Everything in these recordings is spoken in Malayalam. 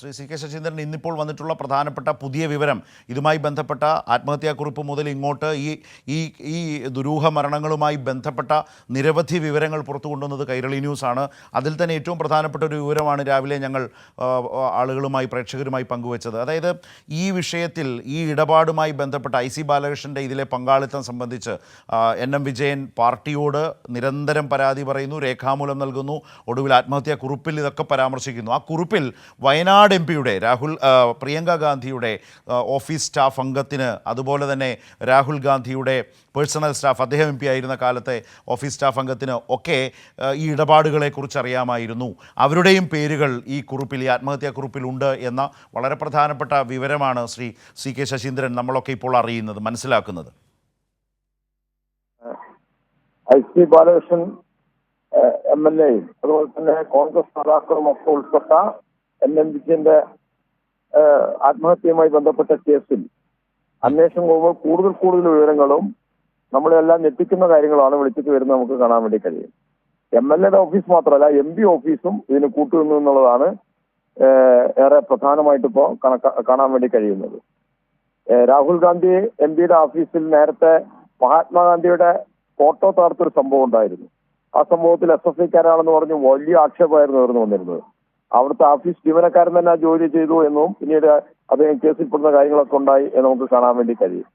ശ്രീ സി കെ ശശീന്ദ്രൻ ഇന്നിപ്പോൾ വന്നിട്ടുള്ള പ്രധാനപ്പെട്ട പുതിയ വിവരം ഇതുമായി ബന്ധപ്പെട്ട ആത്മഹത്യാക്കുറിപ്പ് മുതൽ ഇങ്ങോട്ട് ഈ ഈ ഈ ദുരൂഹ മരണങ്ങളുമായി ബന്ധപ്പെട്ട നിരവധി വിവരങ്ങൾ പുറത്തു കൊണ്ടുവന്നത് കൈരളി ന്യൂസാണ്. അതിൽ തന്നെ ഏറ്റവും പ്രധാനപ്പെട്ട ഒരു വിവരമാണ് രാവിലെ ഞങ്ങൾ ആളുകളുമായി പ്രേക്ഷകരുമായി പങ്കുവച്ചത്. അതായത് ഈ വിഷയത്തിൽ ഈ ഇടപാടുമായി ബന്ധപ്പെട്ട ഐ സി ബാലകൃഷ്ണന്റെ ഇതിലെ പങ്കാളിത്തം സംബന്ധിച്ച് എൻ എം വിജയൻ പാർട്ടിയോട് നിരന്തരം പരാതി പറയുന്നു രേഖാമൂലം നൽകുന്നു ഒടുവിൽ ആത്മഹത്യാ കുറിപ്പിൽ ഇതൊക്കെ പരാമർശിക്കുന്നു. ആ കുറിപ്പിൽ വയനാട് എം പിയുടെ രാഹുൽ പ്രിയങ്ക ഗാന്ധിയുടെ ഓഫീസ് സ്റ്റാഫ് അംഗത്തിന് അതുപോലെ തന്നെ രാഹുൽ ഗാന്ധിയുടെ പേഴ്സണൽ സ്റ്റാഫ് അദ്ദേഹം എം പി ആയിരുന്ന കാലത്തെ ഓഫീസ് സ്റ്റാഫ് അംഗത്തിന് ഒക്കെ ഈ ഇടപാടുകളെക്കുറിച്ച് അറിയാമായിരുന്നു. അവരുടെയും പേരുകൾ ഈ കുറിപ്പിൽ ഈ ആത്മഹത്യാ കുറിപ്പിലുണ്ട് എന്ന വളരെ പ്രധാനപ്പെട്ട വിവരമാണ് ശ്രീ സി കെ ശശീന്ദ്രൻ നമ്മളൊക്കെ ഇപ്പോൾ അറിയുന്നത് മനസ്സിലാക്കുന്നത്. ബാലകൃഷ്ണൻ എം എൽ എയും അതുപോലെ തന്നെ കോൺഗ്രസ് നേതാക്കളും ഒക്കെ ഉൾപ്പെട്ട എൻ എം വിജയന്റെ ആത്മഹത്യയുമായി ബന്ധപ്പെട്ട കേസിൽ അന്വേഷണം പോകുമ്പോൾ കൂടുതൽ കൂടുതൽ വിവരങ്ങളും നമ്മളെല്ലാം ഞെട്ടിക്കുന്ന കാര്യങ്ങളാണ് വിളിച്ചിട്ട് വരുന്നത് നമുക്ക് കാണാൻ വേണ്ടി കഴിയും. എം എൽ എയുടെ ഓഫീസ് മാത്രമല്ല എം പി ഓഫീസും ഇതിന് കൂട്ടുനിന്നു എന്നുള്ളതാണ് ഏറെ പ്രധാനമായിട്ട് ഇപ്പോൾ കാണാൻ വേണ്ടി കഴിയുന്നത്. രാഹുൽ ഗാന്ധി എം പിയുടെ ഓഫീസിൽ നേരത്തെ മഹാത്മാഗാന്ധിയുടെ ഫോട്ടോ തകർത്തൊരു സംഭവം ഉണ്ടായിരുന്നു. ആ സംഭവത്തിൽ എസ് എഫ് ഐക്കാരാണെന്ന് പറഞ്ഞ് വലിയ ആക്ഷേപമായിരുന്നു ഉയർന്നു വന്നിരുന്നത്. അവിടുത്തെ ഓഫീസ് ജീവനക്കാരൻ തന്നെ ആ ജോലി ചെയ്തു എന്നും പിന്നീട് അദ്ദേഹം കേസിൽപ്പെടുന്ന കാര്യങ്ങളൊക്കെ ഉണ്ടായി എന്ന് നമുക്ക് കാണാൻ വേണ്ടി കഴിയും.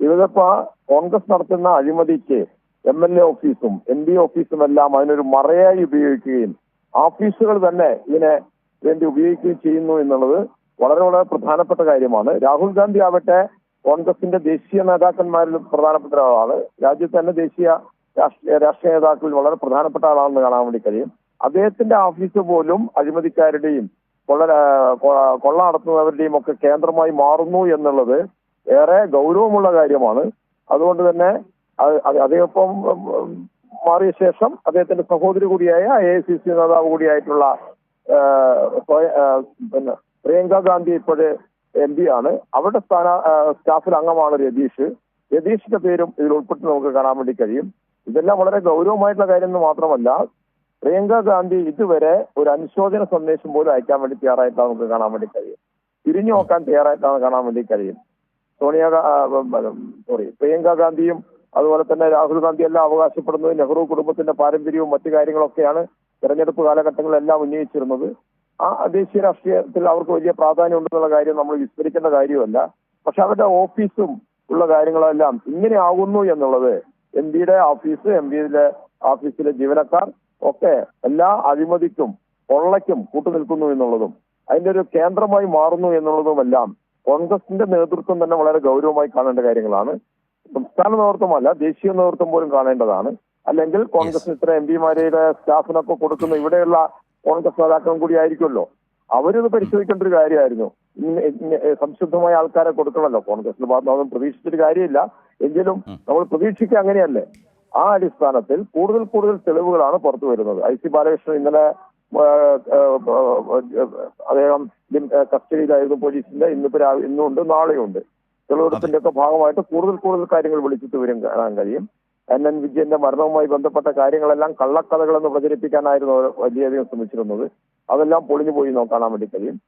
ഇതിപ്പോ കോൺഗ്രസ് നടത്തുന്ന അഴിമതിക്ക് എം എൽ എ ഓഫീസും എം പി ഓഫീസും എല്ലാം അതിനൊരു മറയായി ഉപയോഗിക്കുകയും ഓഫീസുകൾ തന്നെ ഇതിനെ വേണ്ടി ഉപയോഗിക്കുകയും ചെയ്യുന്നു എന്നുള്ളത് വളരെ വളരെ പ്രധാനപ്പെട്ട കാര്യമാണ്. രാഹുൽ ഗാന്ധി ആവട്ടെ കോൺഗ്രസിന്റെ ദേശീയ നേതാക്കന്മാരിൽ പ്രധാനപ്പെട്ട ഒരാളാണ്. രാജ്യത്തെ തന്നെ ദേശീയ രാഷ്ട്രീയ രാഷ്ട്രീയ നേതാക്കളിൽ വളരെ പ്രധാനപ്പെട്ട ആളാണെന്ന് കാണാൻ വേണ്ടി കഴിയും. അദ്ദേഹത്തിന്റെ ഓഫീസ് പോലും അഴിമതിക്കാരുടെയും കൊള്ള കൊള്ള നടത്തുന്നവരുടെയും ഒക്കെ കേന്ദ്രമായി മാറുന്നു എന്നുള്ളത് ഏറെ ഗൗരവമുള്ള കാര്യമാണ്. അതുകൊണ്ട് തന്നെ അദ്ദേഹം മാറിയ ശേഷം അദ്ദേഹത്തിന്റെ സഹോദരി കൂടിയായ എ ഐ സി സി നേതാവ് കൂടിയായിട്ടുള്ള പിന്നെ പ്രിയങ്ക ഗാന്ധി ഇപ്പോഴ് എം പി ആണ്. അവരുടെ സ്ഥാന സ്റ്റാഫിൽ അംഗമാണ് രതീഷ്. രതീഷിന്റെ പേരും ഇതിൽ ഉൾപ്പെട്ട് നമുക്ക് കാണാൻ വേണ്ടി കഴിയും. ഇതെല്ലാം വളരെ ഗൗരവമായിട്ടുള്ള കാര്യം എന്ന് മാത്രമല്ല പ്രിയങ്ക ഗാന്ധി ഇതുവരെ ഒരു അനുശോചന സന്ദേശം പോലും അയക്കാൻ വേണ്ടി തയ്യാറായിട്ടാണ് നമുക്ക് കാണാൻ വേണ്ടി കഴിയും. തിരിഞ്ഞു നോക്കാൻ തയ്യാറായിട്ടാണ് കാണാൻ വേണ്ടി കഴിയും. സോണിയ സോറി പ്രിയങ്ക ഗാന്ധിയും അതുപോലെ തന്നെ രാഹുൽ ഗാന്ധി എല്ലാം അവകാശപ്പെടുന്നത് നെഹ്റു കുടുംബത്തിന്റെ പാരമ്പര്യവും മറ്റു കാര്യങ്ങളൊക്കെയാണ് തെരഞ്ഞെടുപ്പ് കാലഘട്ടങ്ങളിലെല്ലാം ഉന്നയിച്ചിരുന്നത്. ആ ദേശീയ രാഷ്ട്രീയത്തിൽ അവർക്ക് വലിയ പ്രാധാന്യം ഉണ്ടെന്നുള്ള കാര്യം നമ്മൾ വിസ്മരിക്കേണ്ട കാര്യമല്ല. പക്ഷെ അവരുടെ ഓഫീസും ഉള്ള കാര്യങ്ങളെല്ലാം ഇങ്ങനെ ആകുന്നു എന്നുള്ളത് എം പിയുടെ ഓഫീസ് എം പിയുടെ ഓഫീസിലെ ജീവനക്കാർ ഒക്കെ എല്ലാ അഴിമതിക്കും കൊള്ളയ്ക്കും കൂട്ടുനിൽക്കുന്നു എന്നുള്ളതും അതിന്റെ ഒരു കേന്ദ്രമായി മാറുന്നു എന്നുള്ളതുമെല്ലാം കോൺഗ്രസിന്റെ നേതൃത്വം തന്നെ വളരെ ഗൗരവമായി കാണേണ്ട കാര്യങ്ങളാണ്. സംസ്ഥാന നേതൃത്വമല്ല ദേശീയ നേതൃത്വം പോലും കാണേണ്ടതാണ്. അല്ലെങ്കിൽ കോൺഗ്രസിന് ഇത്ര എം പിമാരുടെ സ്റ്റാഫിനൊക്കെ കൊടുക്കുന്ന ഇവിടെയുള്ള കോൺഗ്രസ് നേതാക്കളും കൂടി ആയിരിക്കുമല്ലോ. അവരിത് പരിശോധിക്കേണ്ട ഒരു കാര്യമായിരുന്നു. സംശുദ്ധമായ ആൾക്കാരെ കൊടുക്കണമല്ലോ കോൺഗ്രസിന്റെ ഭാഗത്ത്. അതൊന്നും പ്രതീക്ഷിച്ചൊരു കാര്യമില്ല. എങ്കിലും നമ്മൾ പ്രതീക്ഷിക്കുക അങ്ങനെയല്ലേ? ആ അടിസ്ഥാനത്തിൽ കൂടുതൽ കൂടുതൽ തെളിവുകളാണ് പുറത്തു വരുന്നത്. ഐ സി ബാലകൃഷ്ണൻ ഇന്നലെ അദ്ദേഹം കസ്റ്റഡിയിലായിരുന്നു പോലീസിന്റെ. ഇന്നിപ്പോ രാവിലെ ഇന്നുണ്ട് നാളെയുണ്ട്. തെളിവെടുപ്പിന്റെ ഒക്കെ ഭാഗമായിട്ട് കൂടുതൽ കൂടുതൽ കാര്യങ്ങൾ വിളിച്ചിട്ട് വരും കാണാൻ കഴിയും. എൻ. എൻ. വിജയന്റെ മരണവുമായി ബന്ധപ്പെട്ട കാര്യങ്ങളെല്ലാം കള്ളക്കഥകളെന്ന് പ്രചരിപ്പിക്കാനായിരുന്നു വലിയധികം ശ്രമിച്ചിരുന്നത്. അതെല്ലാം പൊളിഞ്ഞു പോയി നോക്കാൻ വേണ്ടി കഴിയും.